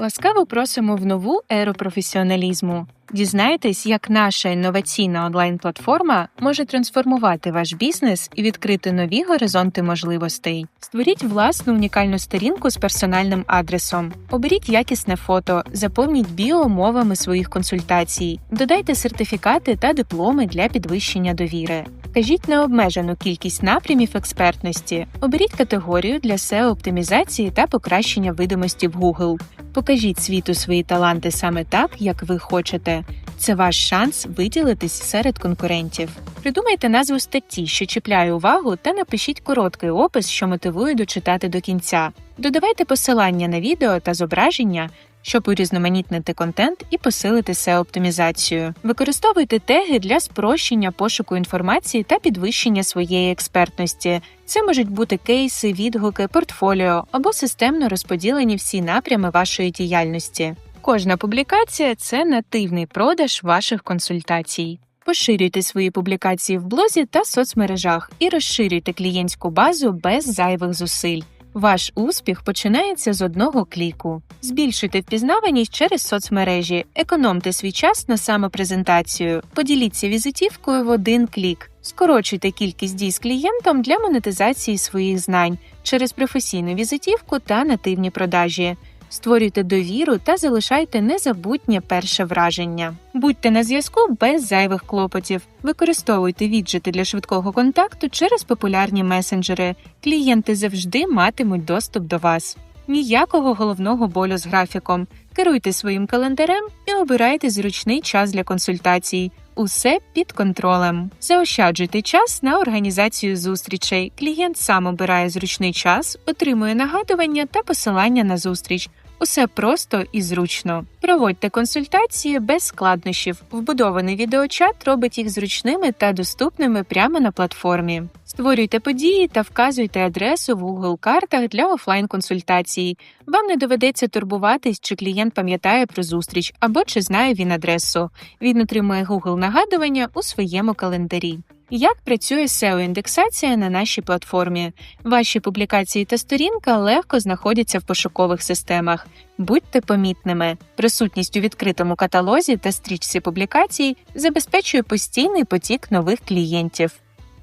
Ласкаво просимо в нову еру професіоналізму. Дізнайтесь, як наша інноваційна онлайн-платформа може трансформувати ваш бізнес і відкрити нові горизонти можливостей. Створіть власну унікальну сторінку з персональним адресом, оберіть якісне фото, заповніть біо мовами своїх консультацій, додайте сертифікати та дипломи для підвищення довіри. Вкажіть необмежену кількість напрямів експертності, оберіть категорію для SEO-оптимізації та покращення видимості в Google. Покажіть світу свої таланти саме так, як ви хочете. Це ваш шанс виділитись серед конкурентів. Придумайте назву статті, що чіпляє увагу, та напишіть короткий опис, що мотивує дочитати до кінця. Додавайте посилання на відео та зображення, щоб урізноманітнити контент і посилити SEO-оптимізацію. Використовуйте теги для спрощення пошуку інформації та підвищення своєї експертності. Це можуть бути кейси, відгуки, портфоліо або системно розподілені всі напрями вашої діяльності. Кожна публікація це нативний продаж ваших консультацій. Поширюйте свої публікації в блозі та соцмережах і розширюйте клієнтську базу без зайвих зусиль. Ваш успіх починається з одного кліку. Збільшуйте впізнаваність через соцмережі, економте свій час на самопрезентацію, поділіться візитівкою в один клік, скорочуйте кількість дій з клієнтом для монетизації своїх знань через професійну візитівку та нативні продажі. Створюйте довіру та залишайте незабутнє перше враження. Будьте на зв'язку без зайвих клопотів. Використовуйте віджити для швидкого контакту через популярні месенджери. Клієнти завжди матимуть доступ до вас. Ніякого головного болю з графіком. Керуйте своїм календарем і обирайте зручний час для консультацій. Усе під контролем. Заощаджуйте час на організацію зустрічей. Клієнт сам обирає зручний час, отримує нагадування та посилання на зустріч. Усе просто і зручно. Проводьте консультації без складнощів. Вбудований відеочат робить їх зручними та доступними прямо на платформі. Створюйте події та вказуйте адресу в Google картах для офлайн консультацій. Вам не доведеться турбуватись, чи клієнт пам'ятає про зустріч або чи знає він адресу. Він отримує Google нагадування у своєму календарі. Як працює SEO-індексація на нашій платформі? Ваші публікації та сторінка легко знаходяться в пошукових системах. Будьте помітними. Присутність у відкритому каталозі та стрічці публікацій забезпечує постійний потік нових клієнтів.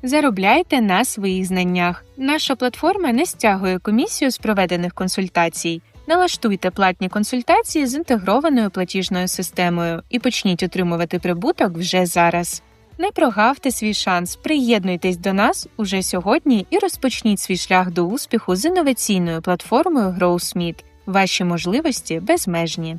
Заробляйте на своїх знаннях. Наша платформа не стягує комісію з проведених консультацій. Налаштуйте платні консультації з інтегрованою платіжною системою і почніть отримувати прибуток вже зараз. Не прогавте свій шанс, приєднуйтесь до нас уже сьогодні і розпочніть свій шлях до успіху з інноваційною платформою GrowSmith. Ваші можливості безмежні.